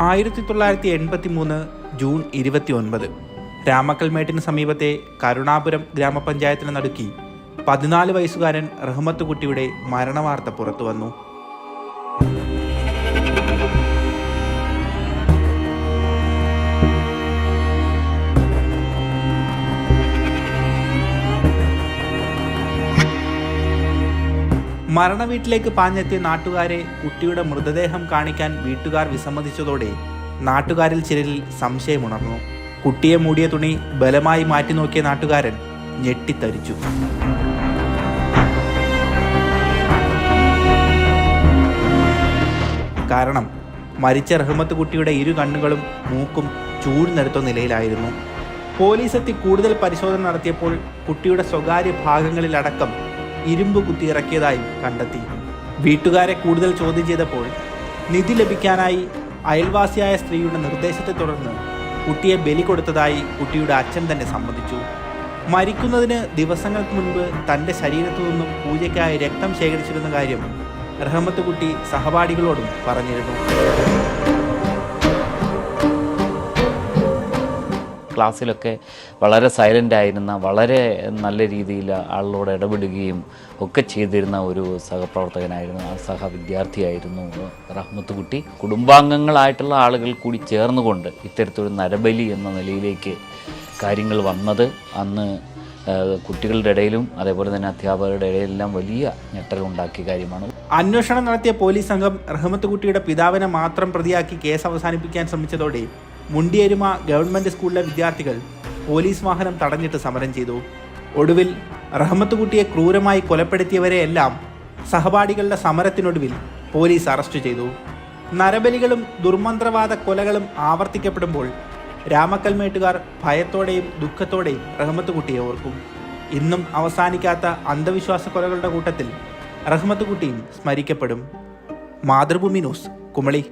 ആയിരത്തി തൊള്ളായിരത്തി എൺപത്തി മൂന്ന് ജൂൺ ഇരുപത്തി ഒൻപത് രാമക്കൽമേട്ടിന് സമീപത്തെ കരുണാപുരം ഗ്രാമപഞ്ചായത്തിന് നടുക്കി പതിനാല് വയസ്സുകാരൻ റഹ്മത്ത് കുട്ടിയുടെ മരണവാർത്ത പുറത്തു വന്നു മരണവീട്ടിലേക്ക് പാഞ്ഞെത്തിയ നാട്ടുകാരെ കുട്ടിയുടെ മൃതദേഹം കാണിക്കാൻ വീട്ടുകാർ വിസമ്മതിച്ചതോടെ നാട്ടുകാരിൽ ചിലരിൽ സംശയമുണർന്നു കുട്ടിയെ മൂടിയ തുണി ബലമായി മാറ്റി നോക്കിയ നാട്ടുകാരൻ ഞെട്ടിത്തരിച്ചു. കാരണം മരിച്ച റഹ്മത്ത് കുട്ടിയുടെ ഇരു കണ്ണുകളും മൂക്കും ചൂഴ്ന്നെടുത്ത നിലയിലായിരുന്നു. പോലീസ് എത്തി കൂടുതൽ പരിശോധന നടത്തിയപ്പോൾ കുട്ടിയുടെ സ്വകാര്യ ഭാഗങ്ങളിലടക്കം ഇരുമ്പ് കുത്തിയിറക്കിയതായും കണ്ടെത്തി. വീട്ടുകാരെ കൂടുതൽ ചോദ്യം ചെയ്തപ്പോൾ നിധി ലഭിക്കാനായി അയൽവാസിയായ സ്ത്രീയുടെ നിർദ്ദേശത്തെ തുടർന്ന് കുട്ടിയെ ബലി കൊടുത്തതായി കുട്ടിയുടെ അച്ഛൻ തന്നെ സമ്മതിച്ചു. മരിക്കുന്നതിന് ദിവസങ്ങൾക്ക് മുൻപ് തന്റെ ശരീരത്തു നിന്നും പൂജയ്ക്കായി രക്തം ശേഖരിച്ചിരുന്ന കാര്യം റഹമത്ത് കുട്ടി സഹപാഠികളോടും പറഞ്ഞിരുന്നു. ക്ലാസ്സിലൊക്കെ വളരെ സൈലന്റ് ആയിരുന്ന വളരെ നല്ല രീതിയിൽ ആളിനോട് ഇടപെടുകയും ഒക്കെ ചെയ്തിരുന്ന ഒരു സഹപ്രവർത്തകനായിരുന്നു. ആ സഹ വിദ്യാർത്ഥിയായിരുന്നു റഹ്മത്ത് കുട്ടി കുടുംബാംഗങ്ങളായിട്ടുള്ള ആളുകൾ കൂടി ചേർന്നുകൊണ്ട് ഇത്തരത്തിലൊരു നരബലി എന്ന നിലയിലേക്ക് കാര്യങ്ങൾ വന്നത്. അന്ന് കുട്ടികളുടെ ഇടയിലും അതേപോലെ തന്നെ അധ്യാപകരുടെ ഇടയിലെല്ലാം വലിയ ഞെട്ടലുണ്ടാക്കിയ കാര്യമാണ്. അന്വേഷണം നടത്തിയ പോലീസ് സംഘം റഹ്മത്ത് കുട്ടിയുടെ പിതാവിനെ മാത്രം പ്രതിയാക്കി കേസ് അവസാനിപ്പിക്കാൻ ശ്രമിച്ചതോടെ മുണ്ടിയേരുമ ഗവൺമെന്റ് സ്കൂളിലെ വിദ്യാർത്ഥികൾ പോലീസ് വാഹനം തടഞ്ഞിട്ട് സമരം ചെയ്തു. ഒടുവിൽ റഹ്മത്തുകുട്ടിയെ ക്രൂരമായി കൊലപ്പെടുത്തിയവരെയെല്ലാം സഹപാഠികളുടെ സമരത്തിനൊടുവിൽ പോലീസ് അറസ്റ്റ് ചെയ്തു. നരബലികളും ദുർമന്ത്രവാദ കൊലകളും ആവർത്തിക്കപ്പെടുമ്പോൾ രാമക്കൽമേട്ടുകാർ ഭയത്തോടെയും ദുഃഖത്തോടെയും റഹ്മത്തുകുട്ടിയെ ഓർക്കും. ഇന്നും അവസാനിക്കാത്ത അന്ധവിശ്വാസ കൊലകളുടെ കൂട്ടത്തിൽ റഹ്മത്തുകുട്ടിയും സ്മരിക്കപ്പെടും. മാതൃഭൂമി ന്യൂസ് കുമളി.